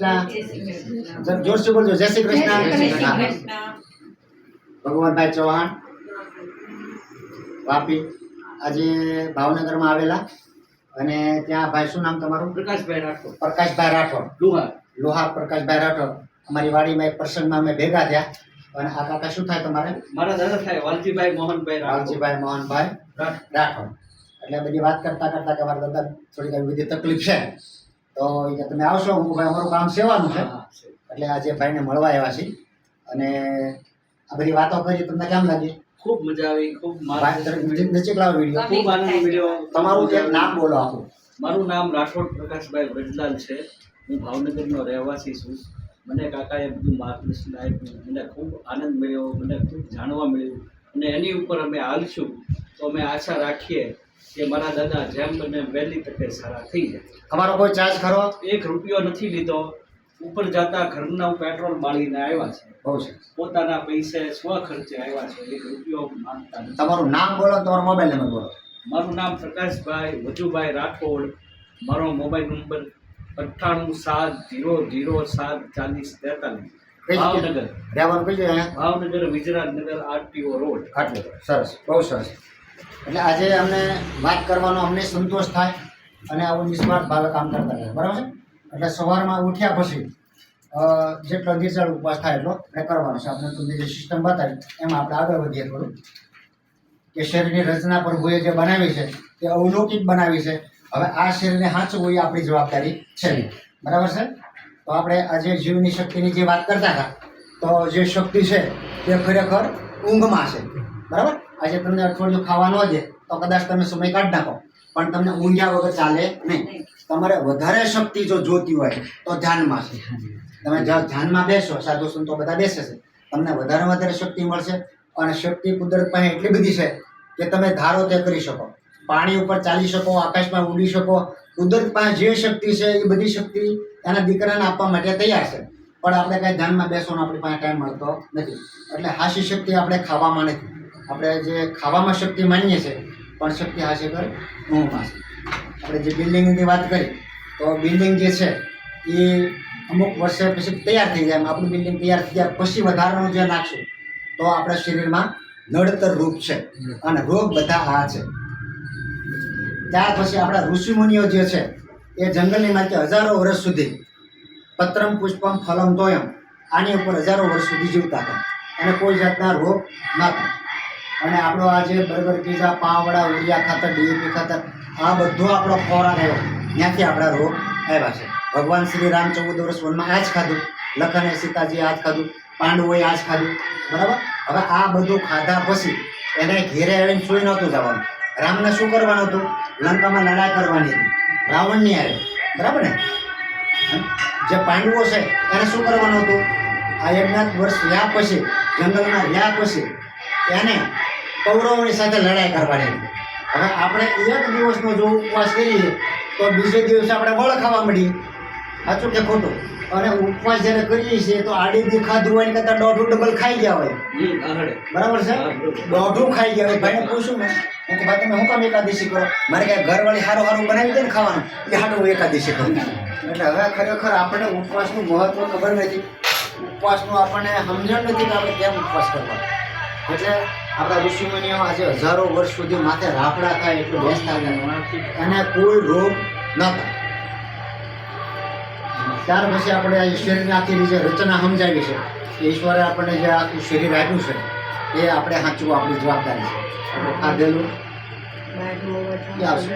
કૃષ્ણ જરા જોરથી બોલજો. જય શ્રી કૃષ્ણ. ભગવાનભાઈ ચૌહાણ વાપી. આજે ભાવનગરમાં આવેલા. અને ત્યાં ભાઈ શું નામ તમારું? પ્રકાશભાઈ રાઠોડ. પ્રકાશભાઈ રાઠોડ. લોહા લોહા પ્રકાશભાઈ રાઠોડ. અમારી વાડીમાં એક પ્રસંગમાં અમે ભેગા થયા. અને આ કાકા શું થાય તમારે? મારા દાદા થાય વાલજીભાઈ મોહનભાઈ વાલજીભાઈ મોહનભાઈ રાઠોડ. રાઠોડ. એટલે બધી વાત કરતા કરતા કે મારા દાદા થોડીક આવી બધી તકલીફ છે. તો તમે આવશો હું ભાઈ અમારું કામ સેવાનું છે. એટલે આજે ભાઈને મળવા આવ્યા છીએ. અને આ બધી વાતો કરી તમને કેમ લાગી? ખૂબ મજા આવી ખૂબ નજીક લાવો વીડિયો. ખૂબ આનંદ મળ્યો. તમારું એક નામ બોલો આખું. મારું નામ રાઠોડ પ્રકાશભાઈ વ્રજલાલ છે. હું ભાવનગરનો રહેવાસી છું. મને કાકાએ બધું માર્ગદર્શન આપ્યું. મને ખૂબ આનંદ મળ્યો મને ખૂબ જાણવા મળ્યું. અને એની ઉપર અમે હાલશું. તો અમે આશા રાખીએ કે મારા દાદા જેમ બને વહેલી તકે સારા થઈ જાય અમારો કોઈ ચાર્જ ખરો? એક રૂપિયો નથી લીધો. ઉપર જતા ઘરના પેટ્રોલ બાળીને આવ્યા છે. બહુ છે પોતાના પૈસે સ્વ ખર્ચે આવ્યા છે. એક રૂપિયો માંગતા નથી. તમારું નામ બોલો તમારો મોબાઈલ નંબર બોલો. મારું નામ પ્રકાશભાઈ વજુભાઈ રાઠોડ. મારો મોબાઈલ નંબર અઠ્ઠાણું સાત જીરો જીરો સાત ચાલીસ તેતાલીસ. ભાવનગર. ભાવનગર વિજરાટનગર આરટીઓ રોડ. આટલું સરસ. બહુ સરસ. એટલે આજે અમને વાત કરવાનો અમને સંતોષ થાય અને આવું નિસ્વાર્થ ભાવે કામ કરતા રહે. બરાબર છે? એટલે સવારમાં ઉઠ્યા પછી જેટલો નિર્જળ ઉપવાસ થાય એટલો આપણે કરવાનો છે. આપણે તમને જે સિસ્ટમ બતાવી. એમાં આપણે આગળ વધીએ થોડું. કે શરીરની રચના પ્રભુએ જે બનાવી છે, તે અવલૌકિક બનાવી છે. હવે આ શરીરને સાચવું એ આપણી જવાબદારી છે બરાબર છે? તો આપણે આજે જીવની શક્તિની જે વાત કરતા હતા, તો જે શક્તિ છે, તે ખરેખર ઊંઘમાં છે. બરાબર? આજે તમને અઠવાડિયું ખાવા ન દે તો કદાચ તમે સમય કાઢી નાખો. પણ તમને ઊંઘ્યા વગર ચાલે નહીં. તમારે વધારે શક્તિ જો જોતી હોય તો ધ્યાનમાં છે. તમે ધ્યાનમાં બેસો સાધુ સંતો બધા બેસે છે. તમને વધારે વધારે શક્તિ મળશે અને શક્તિ કુદરત પાસે એટલી બધી છે કે તમે ધારો તે કરી શકો. પાણી ઉપર ચાલી શકો આકાશમાં ઉડી શકો. કુદરત પાસે જે શક્તિ છે એ બધી શક્તિ એના દીકરાને આપવા માટે તૈયાર છે. પણ આપણે કાંઈ ધ્યાનમાં બેસવાનો આપણી પાસે ટાઈમ મળતો નથી. એટલે હાસી શક્તિ આપણે ખાવામાં નથી. આપણે જે ખાવામાં શક્તિ માનીએ છીએ, પણ શક્તિ હાસી કર ઊંઘમાં છે આપણે જે બિલ્ડિંગની વાત કરી, તો બિલ્ડિંગ જે છે, એ અમુક વર્ષે પછી તૈયાર થઈ જાય. આપણું બિલ્ડિંગ તૈયાર થઈ જાય, પછી વધારાનું જે નાખશું, તો આપણા શરીરમાં નડતર રૂપ છે. અને રોગ બધા આ છે. ત્યાર પછી આપણા ઋષિમુનિઓ જે છે, એ જંગલની માટે હજારો વર્ષ સુધી પત્રમ, પુષ્પમ, ફલમ, તોયમ, આની ઉપર હજારો વર્ષ સુધી જીવતા હતા. અને કોઈ જાતના રોગ નહોતા. અને આપણો આ જે બર્ગર પીઝા, પાવડા ઉરિયા ખાતર ડીએપી ખાતર, આ બધો આપણો ખોરાક આવ્યો. ત્યાંથી આપણા રોગ આવ્યા છે. ભગવાન શ્રી રામ ચૌદ વર્ષ વનમાં આ જ ખાધું. લખને સીતાજી આ જ ખાધું. પાંડવોએ આ જ ખાધું. બરાબર? હવે આ બધું ખાધા પછી એને ઘેરે આવીને સુઈ નહોતું જવાનું. રામને શું કરવાનું હતું? લંકામાં લડાઈ કરવાની હતી. રાવણની આવે બરાબર ને? જે પાંડવો છે, એને શું કરવાનું હતું? આ યજ્ઞાત વર્ષ રહ્યા પછી, જંગલમાં રહ્યા પછી એને કૌરવોની સાથે લડાઈ કરવાની. હવે આપણે એક દિવસનો જો ઉપવાસ કરીએ તો બીજે દિવસે આપણે વળ ખાવા મળીએ સાચું કે ખોટું? અને ઉપવાસ જ્યારે કરીએ છીએ તો આડી ખાધું હોય ને કરતાં દોઢું ડબલ ખાઈ ગયા હોય. બરાબર છે? હા, દોઢું ખાઈ ગયા હોય. ભાઈને પૂછું મેં. હું કે ભાઈ તમે શું કામ એકાદશી કરો? મારે કાંઈ ઘરવાળી સારું સારું બનાવી દે ને ખાવાનું. એ હાડું હું એકાદશી કરું. એટલે હવે ખરેખર આપણને ઉપવાસનું મહત્વ ખબર નથી. ઉપવાસનું આપણને સમજણ નથી કે આપણે કેમ ઉપવાસ કરવા એટલે આપણા ઋષિમુનિઓ આજે હજારો વર્ષ સુધી માથે રાફડા થાય એટલું બેસતા હતા અને કોઈ રોગ ન થાય. ત્યાર પછી આપણે આ ઈશ્વરની આખી જે રચના સમજાવી છે ઈશ્વરે આપણને જે આખું શરીર આપ્યું છે એ આપણે સાચવું આપણી જવાબદારી છે. ખાધેલું એ આવશે.